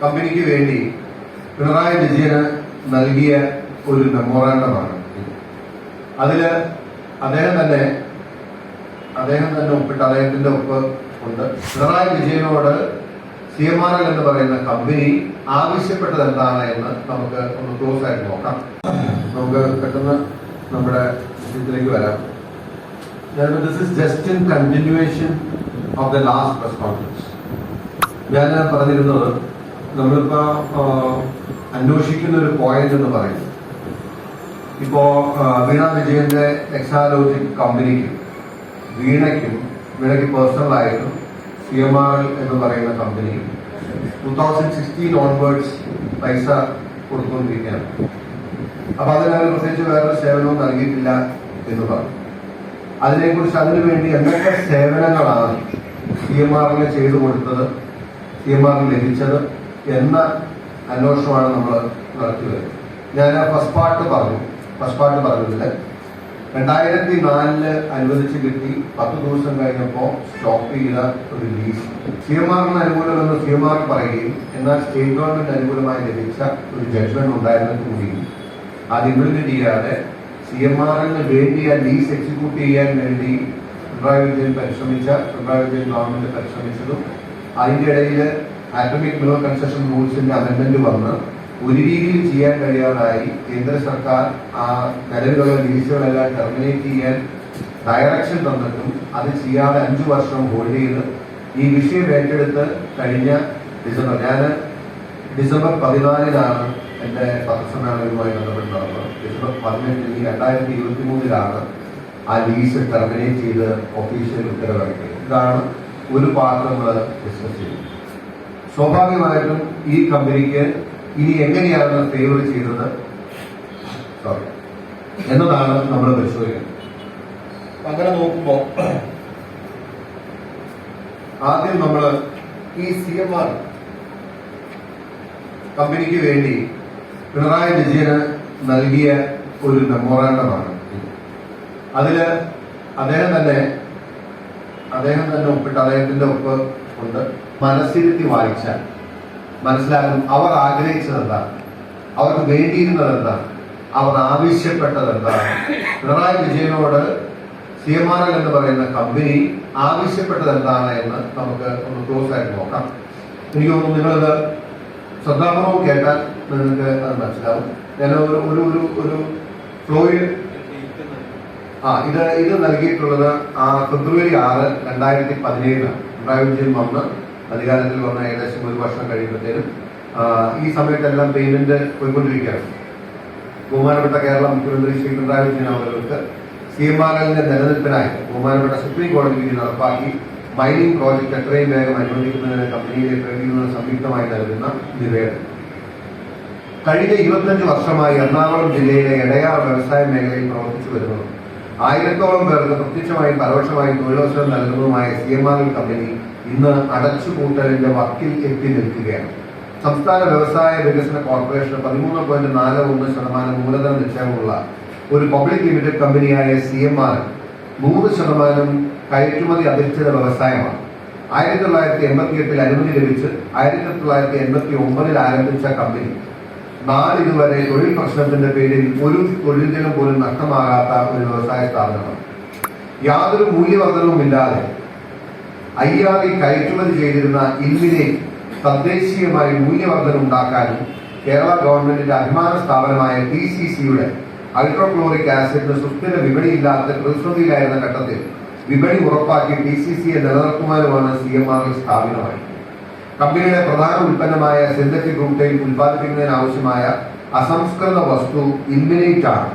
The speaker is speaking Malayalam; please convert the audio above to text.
കമ്പനിക്ക് വേണ്ടി പിണറായി വിജയന് നൽകിയ ഒരു മെമ്മോറാണ്ടമാണ് അതിൽ അദ്ദേഹം തന്നെ അദ്ദേഹം തന്നെ ഒപ്പിട്ട് അദ്ദേഹത്തിന്റെ ഒപ്പ് ഉണ്ട്. പിണറായി വിജയനോട് സി എം ആർ എൽ എന്ന് പറയുന്ന കമ്പനി ആവശ്യപ്പെട്ടത് എന്താണ് എന്ന് നമുക്ക് ഒന്ന് ക്ലോസ് ആയിട്ട് നോക്കാം. നമുക്ക് പെട്ടെന്ന് നമ്മുടെ ഇതിലേക്ക് വരാം. This is just in continuation of the last press conference ഞാൻ പറഞ്ഞിരുന്നത് നമ്മളിപ്പോ അന്വേഷിക്കുന്ന ഒരു പോയിന്റ് എന്ന് പറയുന്നത്. ഇപ്പോ വീണ വിജയന്റെ എക്സാലോജിക് കമ്പനിക്കും വീണയ്ക്കും വീണയ്ക്ക് പേഴ്സണലായിട്ടും സി എം ആർ എൽ എന്ന് പറയുന്ന കമ്പനിക്കും ടൂ തൗസൻഡ് സിക്സ്റ്റീൻ ഓൺവേർഡ്സ് പൈസ കൊടുത്തുകൊണ്ടിരിക്കുകയാണ്. അപ്പൊ അതിനവർ പ്രത്യേകിച്ച് വേറെ സേവനവും നൽകിയിട്ടില്ല എന്ന് പറഞ്ഞു. അതിനെക്കുറിച്ച് അതിനുവേണ്ടി എന്തൊക്കെ സേവനങ്ങളാണ് സി എം ആറിന് ചെയ്തു കൊടുത്തത് സി എം ആറിന് ലഭിച്ചത് എന്ന അന്വേഷണമാണ് നമ്മൾ നടത്തിയത്. ഞാൻ ഫസ്റ്റ് പാർട്ട് പറഞ്ഞു. ഫസ്റ്റ് പാർട്ട് പറഞ്ഞതിൽ രണ്ടായിരത്തി നാലിൽ അനുവദിച്ച് കിട്ടി. പത്ത് ദിവസം കഴിഞ്ഞപ്പോൾ സ്റ്റോപ്പ് ചെയ്ത ഒരു ലീസ് സി എം ആറിന് അനുകൂലമെന്ന് സി എം ആർ പറയുകയും എന്നാൽ സ്റ്റേറ്റ് ഗവൺമെന്റ് അനുകൂലമായി ലഭിച്ച ഒരു ജഡ്ജ്മെന്റ് ഉണ്ടായിരുന്ന കൂടി. അത് ഇംപ്ലിമെന്റ് ചെയ്യാതെ സി എം ആറിന് വേണ്ടി ആ ലീസ് എക്സിക്യൂട്ട് ചെയ്യാൻ വേണ്ടി പിണറായി വിജയൻ പരിശ്രമിച്ച പിണറായി വിജയൻ ഗവൺമെന്റ് പരിശ്രമിച്ചതും അതിന്റെ ഇടയിൽ ആറ്റോമിക് മിനറൽ കൺസെഷൻ റൂൾസിന്റെ അമെന്റ്മെന്റ് വന്ന് ഒരു രീതിയിൽ ചെയ്യാൻ കഴിയാതായി കേന്ദ്ര സർക്കാർ ആ നിലവിലുള്ള ലീസുകളെല്ലാം ടെർമിനേറ്റ് ചെയ്യാൻ ഡയറക്ഷൻ തന്നിട്ടും അത് ചെയ്യാതെ അഞ്ചു വർഷം ഹോൾഡ് ചെയ്ത് ഈ വിഷയം ഏറ്റെടുത്ത് കഴിഞ്ഞ ഡിസംബർ ഞാൻ ഡിസംബർ പതിനാലിനാണ് എന്റെ പത്രസമ്മേളനവുമായി ബന്ധപ്പെട്ട് നടന്നത്. ഡിസംബർ പതിനെട്ടിൽ ഈ രണ്ടായിരത്തി ഇരുപത്തി മൂന്നിലാണ് ആ ലീസ് ടെർമിനേറ്റ് ചെയ്ത് ഒഫീഷ്യൽ ഉത്തരവിറക്കിയത് ഇതാണ് ഒരു പാർട്ട് നമ്മൾ ഡിസ്കസ് ചെയ്തത് സ്വാഭാവികമായിട്ടും ഈ കമ്പനിക്ക് ഇനി എങ്ങനെയാണ് ഫേവർ ചെയ്തത്? സോറി എന്നതാണ് നമ്മൾ പരിശോധിക്കുന്നത് അങ്ങനെ നോക്കുമ്പോൾ ആദ്യം നമ്മൾ ഈ സി എം ആർ കമ്പനിക്ക് വേണ്ടി പിണറായി വിജയന് നൽകിയ ഒരു മെമ്മോറാണ്ടമാണ് അതിൽ അദ്ദേഹം തന്നെ അദ്ദേഹം തന്നെ ഒപ്പിട്ട് അദ്ദേഹത്തിന്റെ ഒപ്പ് കൊണ്ട് മനസ്സിരുത്തി വായിച്ചാൽ മനസ്സിലാകും അവർ ആഗ്രഹിച്ചത് എന്താണ് അവർക്ക് വേണ്ടിയിരുന്നത് എന്താണ് അവർ ആവശ്യപ്പെട്ടത് എന്താണ് പിണറായി വിജയനോട് എം എന്ന് പറയുന്ന കമ്പനി ആവശ്യപ്പെട്ടത് എന്താണ് എന്ന് നമുക്ക് ഒന്ന് ക്ലോസ് ആയിട്ട് നോക്കാം. എനിക്ക് തോന്നുന്നു നിങ്ങളിത് ശ്രദ്ധാപൂർവം കേട്ടാൽ നിങ്ങൾക്ക് അത് മനസ്സിലാവും. ഞാൻ ഒരു ഒരു ഒരു ഫ്ലോയിൽ ആ ഇത് ഇത് നൽകിയിട്ടുള്ളത് ആ ഫെബ്രുവരി ആറ് രണ്ടായിരത്തി പതിനേഴിലാണ് പിണറായി വിജയൻ വന്ന് അധികാരത്തിൽ വന്ന ഏകദേശം ഒരു വർഷം കഴിയുമ്പോഴത്തേനും ഈ സമയത്തെല്ലാം പേയ്മെന്റ് പോയിക്കൊണ്ടിരിക്കുകയാണ്. ബഹുമാനപ്പെട്ട കേരള മുഖ്യമന്ത്രി ശ്രീ പിണറായി വിജയൻ അവർക്ക് സി എം ആർ എല്ലിന്റെ നിലനിൽപ്പിനായി ബഹുമാനപ്പെട്ട സുപ്രീം കോടതി വിധി നടപ്പാക്കി മൈനിങ് പ്രോജക്ട് എത്രയും വേഗം അനുവദിക്കുന്നതിന് കമ്പനിയിലെ പ്രതിനിധികൾ സംയുക്തമായി നൽകുന്ന നിവേദനം. കഴിഞ്ഞ ഇരുപത്തിയഞ്ച് വർഷമായി എറണാകുളം ജില്ലയിലെ ഇടയാർ വ്യവസായ മേഖലയിൽ പ്രവർത്തിച്ചു വരുന്നതും ആയിരത്തോളം പേർക്ക് പ്രത്യക്ഷമായും പരോക്ഷമായും തൊഴിലവസരം നൽകുന്നതുമായ സി എം ആർ കമ്പനി ഇന്ന് അടച്ചുപൂട്ടലിന്റെ വക്കിൽ എത്തി നിൽക്കുകയാണ്. സംസ്ഥാന വ്യവസായ വികസന കോർപ്പറേഷൻ പതിമൂന്ന് പോയിന്റ് നാല് ഒന്ന് ശതമാനം മൂലധന നിക്ഷേപമുള്ള ഒരു പബ്ലിക് ലിമിറ്റഡ് കമ്പനിയായ സി എം ആർ നൂറ് ശതമാനം കയറ്റുമതി അധിഷ്ഠിത വ്യവസായമാണ്. ആയിരത്തി തൊള്ളായിരത്തി എൺപത്തി എട്ടിൽ അനുമതി ലഭിച്ച് ആയിരത്തി തൊള്ളായിരത്തി എൺപത്തി ഒമ്പതിൽ ആരംഭിച്ച കമ്പനി നാളിതുവരെ തൊഴിൽ പ്രശ്നത്തിന്റെ പേരിൽ ഒരു തൊഴിൽ ദിനം പോലും നഷ്ടമാകാത്ത ഒരു വ്യവസായ സ്ഥാപനമാണ്. യാതൊരു മൂല്യവർദ്ധനവുമില്ലാതെ ഐ ആർ ഇ കയറ്റുമതി ചെയ്തിരുന്ന ഇന്നിനെ തദ്ദേശീയമായി മൂല്യവർദ്ധന ഉണ്ടാക്കാനും കേരള ഗവൺമെന്റിന്റെ അഭിമാന സ്ഥാപനമായ ടി സി സിയുടെ ഹൈഡ്രോക്ലോറിക് ആസിഡിന് സുസ്ഥിര വിപണിയില്ലാത്ത പ്രതിസന്ധിയിലായിരുന്ന ഘട്ടത്തിൽ വിപണി ഉറപ്പാക്കി ടി സി സിയെ നിലനിർത്തുവാനുമാണ് സി എം ആർ സ്ഥാപിതമായത് കമ്പനിയുടെ പ്രധാന ഉൽപ്പന്നമായ സിന്തറ്റിക് റൂട്ടൈൽ ഉൽപ്പാദിപ്പിക്കുന്നതിനാവശ്യമായ അസംസ്കൃത വസ്തു ഇൻമിനേറ്റ് ആണ്